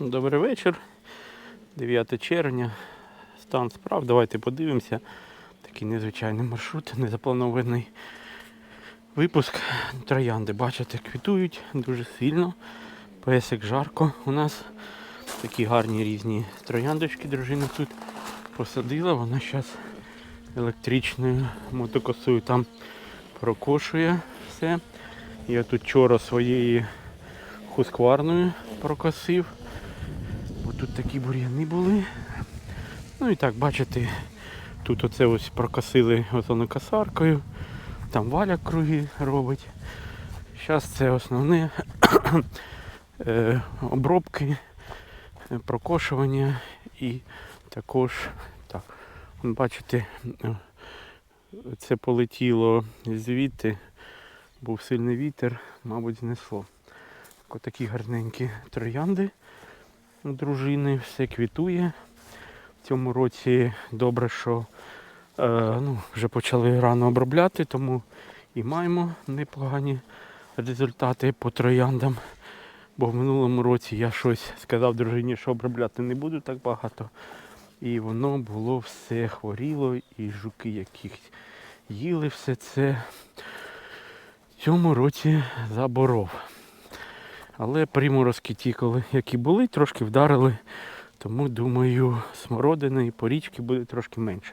Добрий вечір. 9 червня. Стан справ. Давайте подивимося. Такий незвичайний маршрут, незапланований випуск. Троянди, бачите, квітують дуже сильно. Песик жарко. У нас такі гарні різні трояндочки. Дружина тут посадила. Вона зараз електричною мотокосою там прокошує все. Я тут вчора своєї хускварною прокосив. Бо тут такі бур'яни були. Ну і так, бачите, тут оце ось прокосили озонокосаркою. Там валя круги робить. Зараз це основне е, обробки, е, прокошування і також так. Бачите, е, це полетіло звідти, був сильний вітер, мабуть, знесло. Так, Отакі гарненькі троянди у дружини, все квітує. В цьому році добре, що е, ну, вже почали рано обробляти, тому і маємо непогані результати по трояндам. Бо в минулому році я щось сказав дружині, що обробляти не буду так багато. І воно було все хворіло, і жуки яких їли все це. В цьому році заборов. Але приморозки ті, коли які були, трошки вдарили. Тому думаю, смородини і порічки буде трошки менше.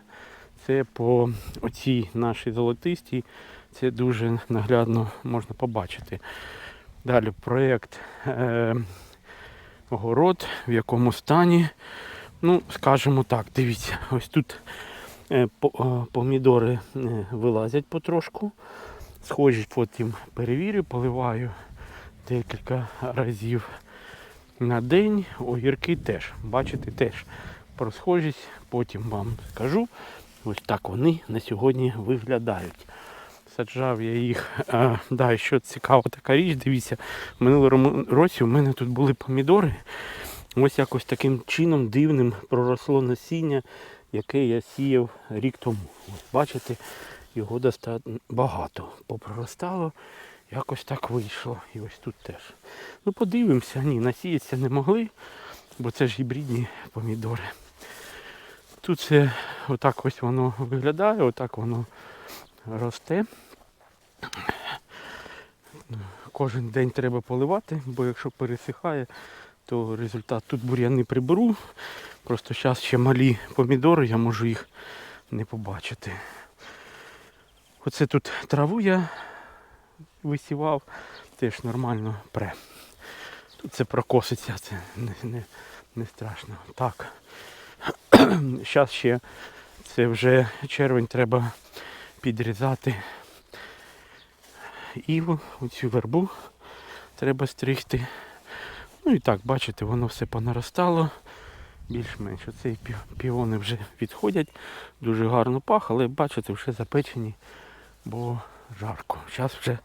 Це по оцій нашій золотистій, це дуже наглядно можна побачити. Далі проєкт е, город, в якому стані. Ну, скажімо так, дивіться, ось тут е, е, помідори е, вилазять потрошку. Схожі потім перевірю, поливаю декілька разів на день. Огірки теж. Бачите, теж про схожість, потім вам скажу. Ось так вони на сьогодні виглядають. Саджав я їх. А, да, і що цікава така річ, дивіться, в минулому році у мене тут були помідори. Ось якось таким чином дивним проросло насіння, яке я сіяв рік тому. Ось, бачите, його достатньо багато попроростало. Якось так вийшло. І ось тут теж. Ну подивимося, ні, насіятися не могли, бо це ж гібридні помідори. Тут це отак ось воно виглядає, отак воно росте. Кожен день треба поливати, бо якщо пересихає, то результат тут бур'яни приберу. Просто зараз ще малі помідори, я можу їх не побачити. Оце тут траву я висівав, теж нормально пре. Тут це прокоситься, це не, не, не страшно. Так. Зараз ще це вже червень треба підрізати іву, оцю вербу треба стригти. Ну і так, бачите, воно все понаростало. Більш-менш оцей пі- піони вже відходять. Дуже гарно пах, але бачите, вже запечені, бо жарко. Зараз вже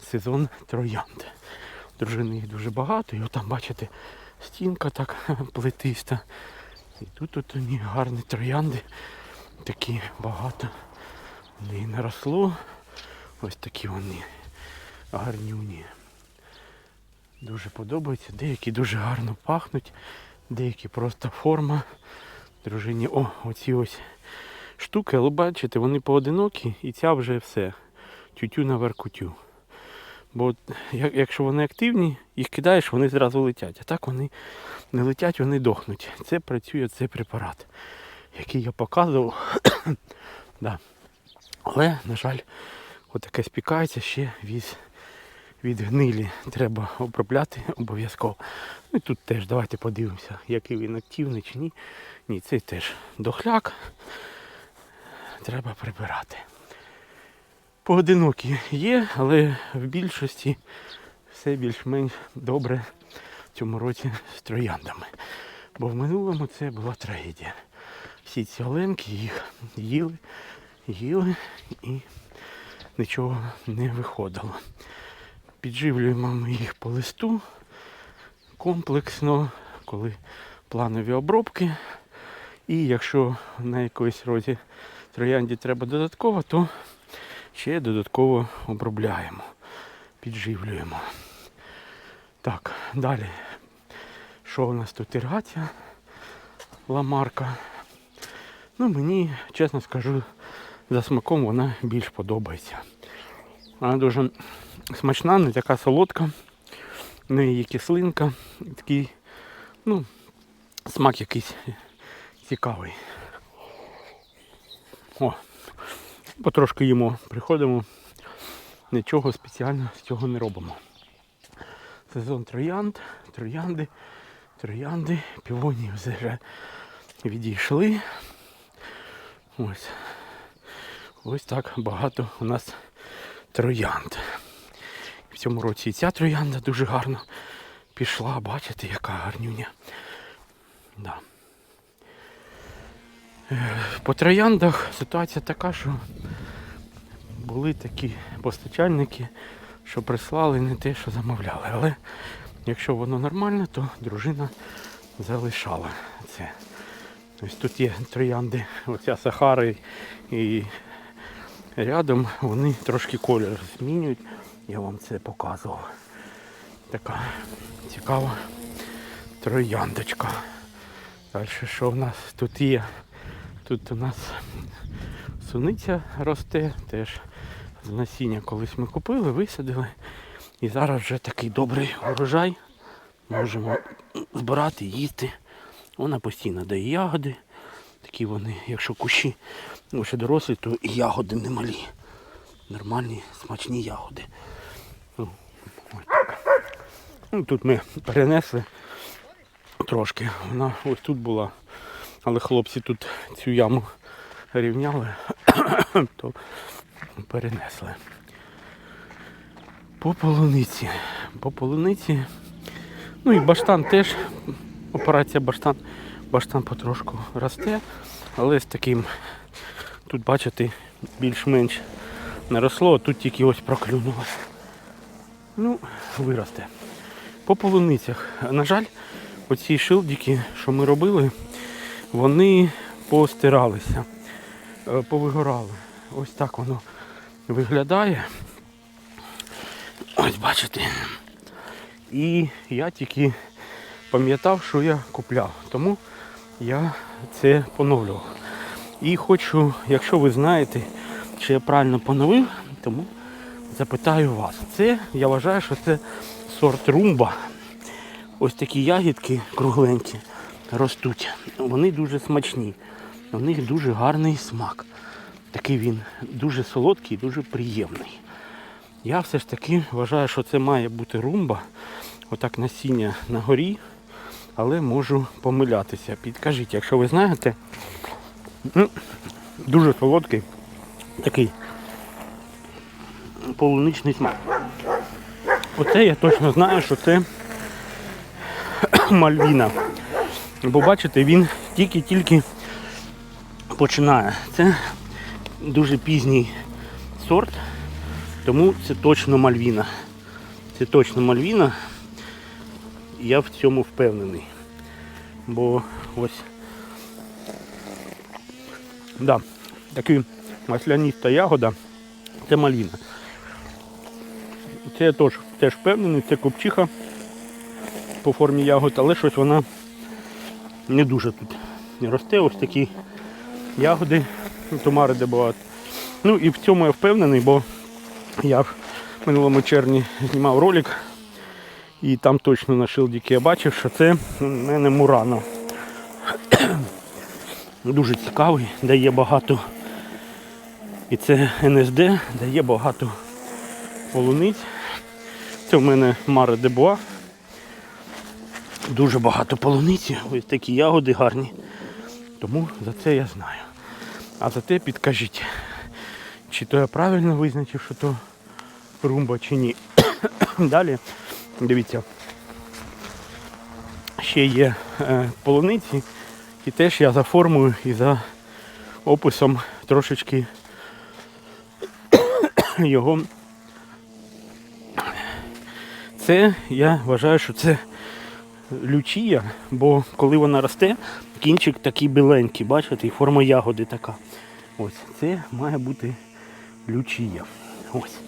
сезон троянд. Дружини їх дуже багато, і отам, бачите, стінка так плетиста. І тут от вони гарні троянди, такі багато. Вони наросло. Ось такі вони гарнюні. Дуже подобаються. Деякі дуже гарно пахнуть, деякі просто форма. Дружині, о, оці ось штуки, але бачите, вони поодинокі і ця вже все. Тютю на веркутю. Бо якщо вони активні, їх кидаєш, вони зразу летять. А так вони не летять, вони дохнуть. Це працює цей препарат, який я показував. да. Але, на жаль, отаке спікається ще від, від гнилі. Треба обробляти обов'язково. Ну і тут теж давайте подивимося, який він активний чи ні. Ні, цей теж дохляк. Треба прибирати. Поодинокі є, але в більшості все більш-менш добре в цьому році з трояндами. Бо в минулому це була трагедія. Всі ці оленки їх їли, їли і нічого не виходило. Підживлюємо ми їх по листу комплексно, коли планові обробки. І якщо на якоїсь розі троянді треба додатково, то ще додатково обробляємо, підживлюємо. Так, далі. Що у нас тут іргація ламарка. Ну, мені, чесно скажу, за смаком вона більш подобається. Вона дуже смачна, не така солодка. В неї кислинка, такий, ну, смак якийсь цікавий. О, потрошки їмо, приходимо, нічого спеціально з цього не робимо. Сезон троянд, троянди, троянди, півоні вже відійшли. Ось. Ось так багато у нас троянд. В цьому році і ця троянда дуже гарно пішла, бачите, яка гарнюня. Да. По трояндах ситуація така, що були такі постачальники, що прислали не те, що замовляли. Але якщо воно нормально, то дружина залишала це. Ось тут є троянди, оця Сахари і рядом вони трошки колір змінюють. Я вам це показував. Така цікава трояндочка. Далі що в нас тут є? Тут у нас суниця росте, теж з насіння колись ми купили, висадили. І зараз вже такий добрий урожай. Можемо збирати, їсти. Вона постійно дає ягоди. Такі вони, якщо кущі вже дорослі, то і ягоди немалі. Нормальні, смачні ягоди. Ну. Ну, тут ми перенесли трошки. Вона ось тут була. Але хлопці тут цю яму рівняли, то перенесли. По полуниці. По полуниці. Ну і баштан теж. Операція баштан. Баштан потрошку росте, але з таким, тут бачите, більш-менш не росло, а тут тільки ось проклюнулося. Ну, виросте. По полуницях. На жаль, оці шилдики, що ми робили, вони постиралися, е, повигорали. Ось так воно виглядає. Ось бачите. І я тільки пам'ятав, що я купляв. Тому я це поновлював. І хочу, якщо ви знаєте, чи я правильно поновив, тому запитаю вас. Це, я вважаю, що це сорт румба. Ось такі ягідки кругленькі ростуть. Вони дуже смачні. У них дуже гарний смак. Такий він дуже солодкий, дуже приємний. Я все ж таки вважаю, що це має бути румба. Отак насіння на горі, але можу помилятися. Підкажіть, якщо ви знаєте, ну, дуже солодкий, такий полуничний смак. Оце я точно знаю, що це мальвіна. Бо бачите, він тільки-тільки починає. Це дуже пізній сорт, тому це точно мальвіна. Це точно мальвіна. Я в цьому впевнений. Бо ось да, така масляніста ягода, це мальвіна. Це я теж, теж впевнений, це копчиха по формі ягод, але щось вона не дуже тут росте. Ось такі ягоди, томари де багато. Ну і в цьому я впевнений, бо я в минулому червні знімав ролик і там точно на шилдіки я бачив, що це в мене мурано. Дуже цікавий, дає багато. І це НСД, дає багато полуниць. Це в мене Маре Дебуа. Дуже багато полуниці, ось такі ягоди гарні. Тому за це я знаю. А за те підкажіть, чи то я правильно визначив, що то румба чи ні. Далі, дивіться, ще є е, полуниці, і теж я за формою і за описом трошечки його. Це я вважаю, що це лючія, бо коли вона росте, кінчик такий біленький, бачите, і форма ягоди така. Ось, це має бути лючія. Ось.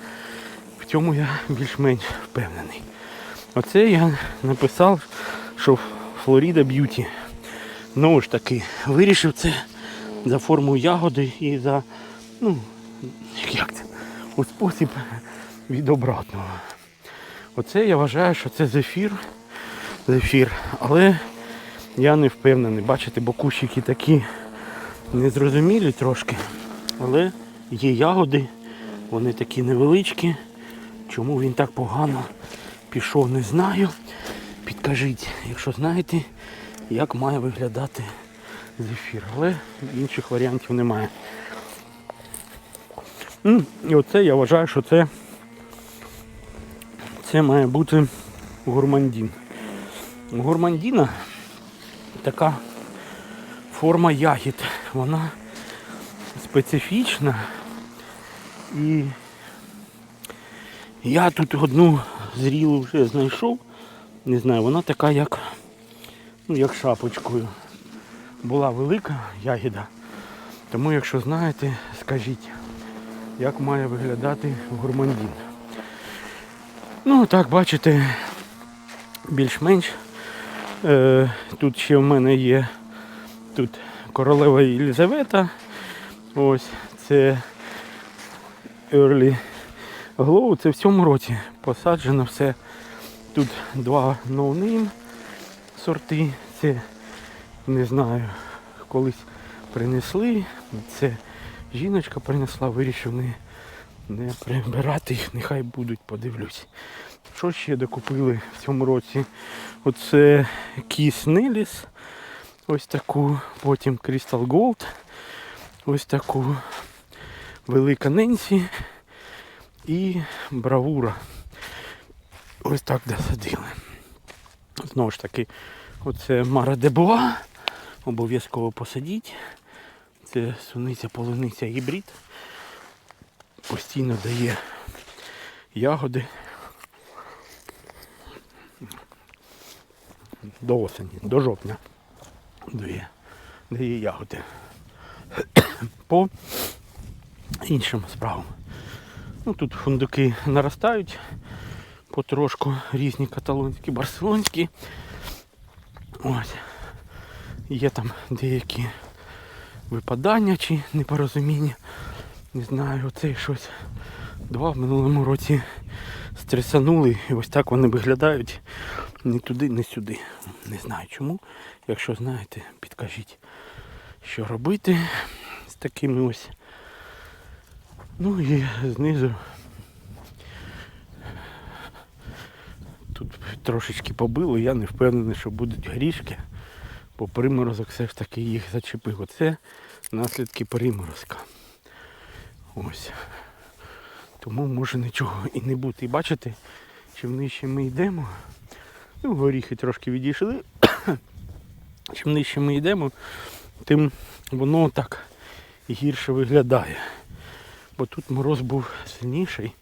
В цьому я більш-менш впевнений. Оце я написав, що Флоріда Б'юті. Знову ж таки, вирішив це за форму ягоди і за, ну, як це, у спосіб від обратного. Оце я вважаю, що це зефір. Зефір. Але я не впевнений. Бачите, бо кущики такі незрозумілі трошки. Але є ягоди, вони такі невеличкі. Чому він так погано пішов, не знаю. Підкажіть, якщо знаєте, як має виглядати зефір. Але інших варіантів немає. І оце я вважаю, що це, це має бути гурмандін. Гурмандіна така форма ягід. Вона специфічна. І я тут одну зрілу вже знайшов. Не знаю, вона така як, ну, як шапочкою. Була велика ягіда. Тому якщо знаєте, скажіть, як має виглядати гурмандін. Ну так, бачите, більш-менш. Е, тут ще в мене є тут королева Єлизавета. Ось це Early Glow. Це в цьому році посаджено все. Тут два ноунейм сорти. Це не знаю, колись принесли. Це жіночка принесла, вирішив не, не прибирати їх, нехай будуть, подивлюсь. Що ще докупили в цьому році? Оце Кіс Неліс. Ось таку, потім Crystal Gold. Ось таку велика Ненсі і Бравура. Ось так досадили. Знову ж таки, оце Мара Дебуа. Обов'язково посадіть. Це суниця полуниця гібрид. Постійно дає ягоди. До осені, до жовтня дає, дає ягоди. По іншим справам. Ну, тут фундуки наростають потрошку різні каталонські, барселонські. Ось. Є там деякі випадання чи непорозуміння. Не знаю, оцей щось два в минулому році стресанули і ось так вони виглядають ні туди, ні сюди. Не знаю чому. Якщо знаєте, підкажіть, що робити з такими ось. Ну і знизу тут трошечки побило, я не впевнений, що будуть горішки, бо приморозок все ж таки їх зачепив. Оце наслідки приморозка. Ось. Тому може нічого і не бути. І бачите, чим нижче ми йдемо, горіхи трошки відійшли. Чим нижче ми йдемо, тим воно так гірше виглядає. Бо тут мороз був сильніший.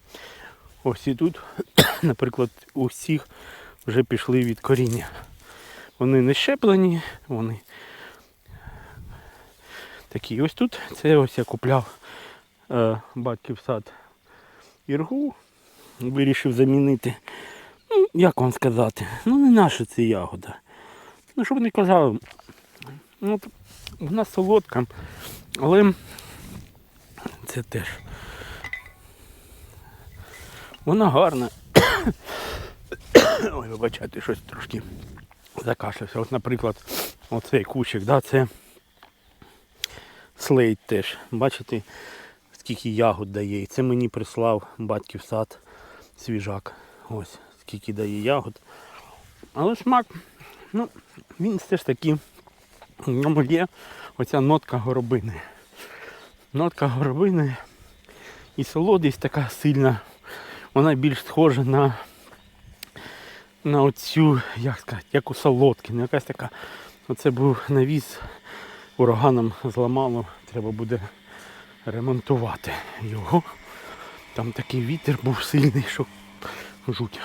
Ось і тут, наприклад, у всіх вже пішли від коріння. Вони не щеплені, вони такі. Ось тут це ось я купляв е, батьків сад іргу. Вирішив замінити. Ну, як вам сказати, ну не наша це ягода. Ну, щоб не казали, ну, вона солодка, але це теж. Вона гарна. Ой, вибачайте, щось трошки закашлявся. От, наприклад, оцей кущик, да, це слейт теж. Бачите, скільки ягод дає. І це мені прислав батьків сад свіжак. Ось, скільки дає ягод. Але смак, ну, він все ж таки, в ньому є оця нотка горобини. Нотка горобини і солодість така сильна. Вона більш схожа на на оцю, як сказати, як у солодки. Ну, якась така. Оце був навіс, ураганом зламало, треба буде ремонтувати його. Там такий вітер був сильний, що жуть.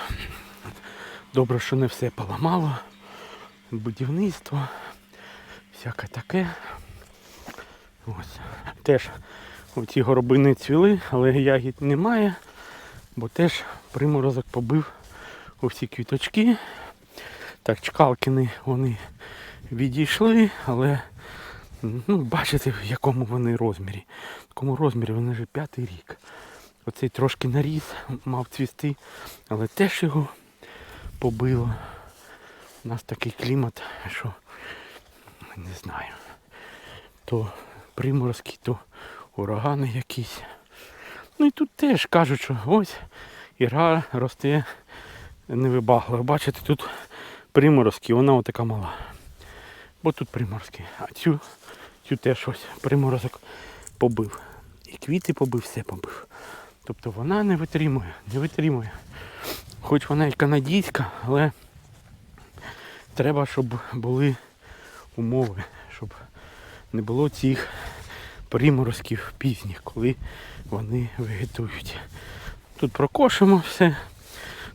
Добре, що не все поламало. Будівництво, всяке таке. Ось. Теж оці горобини цвіли, але ягід немає, бо теж приморозок побив усі квіточки. Так, чкалкини вони відійшли, але ну, бачите, в якому вони розмірі. В якому розмірі вони вже п'ятий рік. Оцей трошки наріс, мав цвісти, але теж його побило. У нас такий клімат, що не знаю. То приморозки, то урагани якісь. Ну і тут теж кажуть, що ось іра росте невибагливо. Бачите, тут приморозки, вона отака мала. Бо тут приморозки. А цю, цю теж ось приморозок побив. І квіти побив, все побив. Тобто вона не витримує, не витримує. Хоч вона і канадійська, але треба, щоб були умови, щоб не було цих приморозків пізніх, коли вони вегетують. Тут прокошимо все,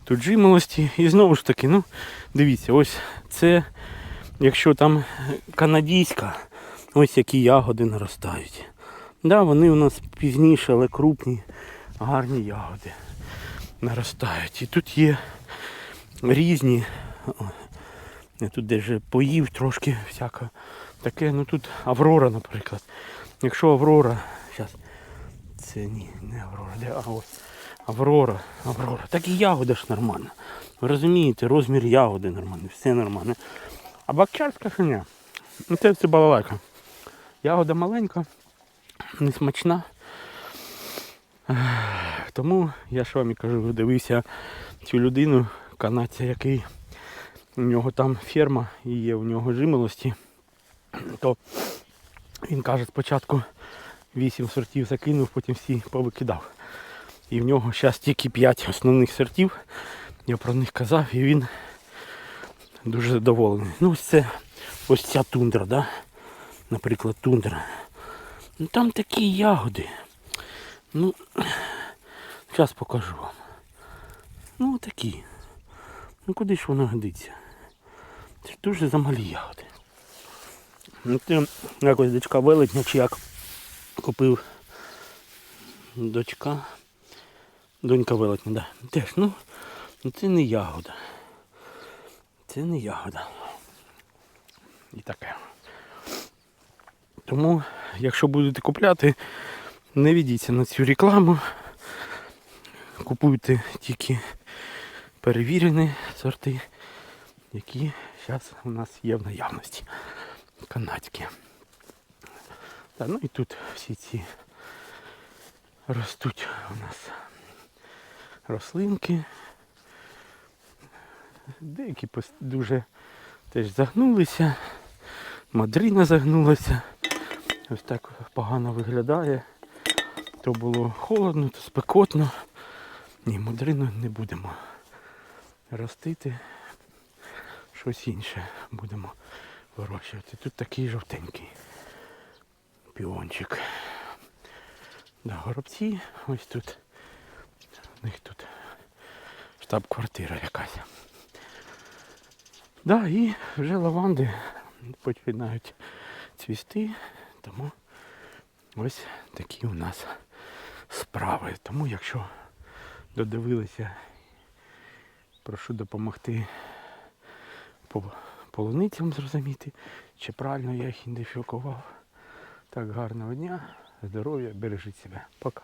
тут жимолості. І знову ж таки, ну, дивіться, ось це, якщо там канадійська, ось які ягоди наростають. Да, вони у нас пізніше, але крупні, гарні ягоди наростають. І тут є різні. тут даже поїв трошки всяко таке. Ну тут Аврора, наприклад. Якщо Аврора, зараз це ні, не Аврора, де а ось. Аврора, Аврора. Так і ягода ж нормальна. Ви розумієте, розмір ягоди нормальний, все нормально. А бакчарська хиня. Ну це все балалайка. Ягода маленька, не смачна. Ех, Тому я ж вам і кажу, дивився цю людину, канадця, який у нього там ферма і є у нього жимолості, то він каже, спочатку 8 сортів закинув, потім всі повикидав. І в нього зараз тільки 5 основних сортів. Я про них казав і він дуже задоволений. Ну ось це ось ця тундра, да? наприклад, тундра. Ну там такі ягоди. Ну, зараз покажу вам. Ну такі. Ну куди ж воно годиться? Це дуже замалі ягоди. Ну ти якось дочка велетня чи як купив дочка. Донька велетня, да. Теж, ну це не ягода. Це не ягода. І таке. Тому, якщо будете купляти, не ведіться на цю рекламу. Купуйте тільки перевірені сорти, які зараз у нас є в наявності. Канадські. Та, ну і тут всі ці ростуть у нас рослинки. Деякі дуже теж загнулися. Мадрина загнулася. Ось так погано виглядає. То було холодно, то спекотно. Ні, мадрину не будемо ростити. Щось інше будемо вирощувати. Тут такий жовтенький піончик. Да, горобці ось тут. У них тут штаб-квартира якась. Да, і вже лаванди починають цвісти, тому ось такі у нас справи. Тому якщо додивилися, прошу допомогти по полуницям зрозуміти, чи правильно я їх ідентифікував. Так, гарного дня, здоров'я, бережіть себе. Пока.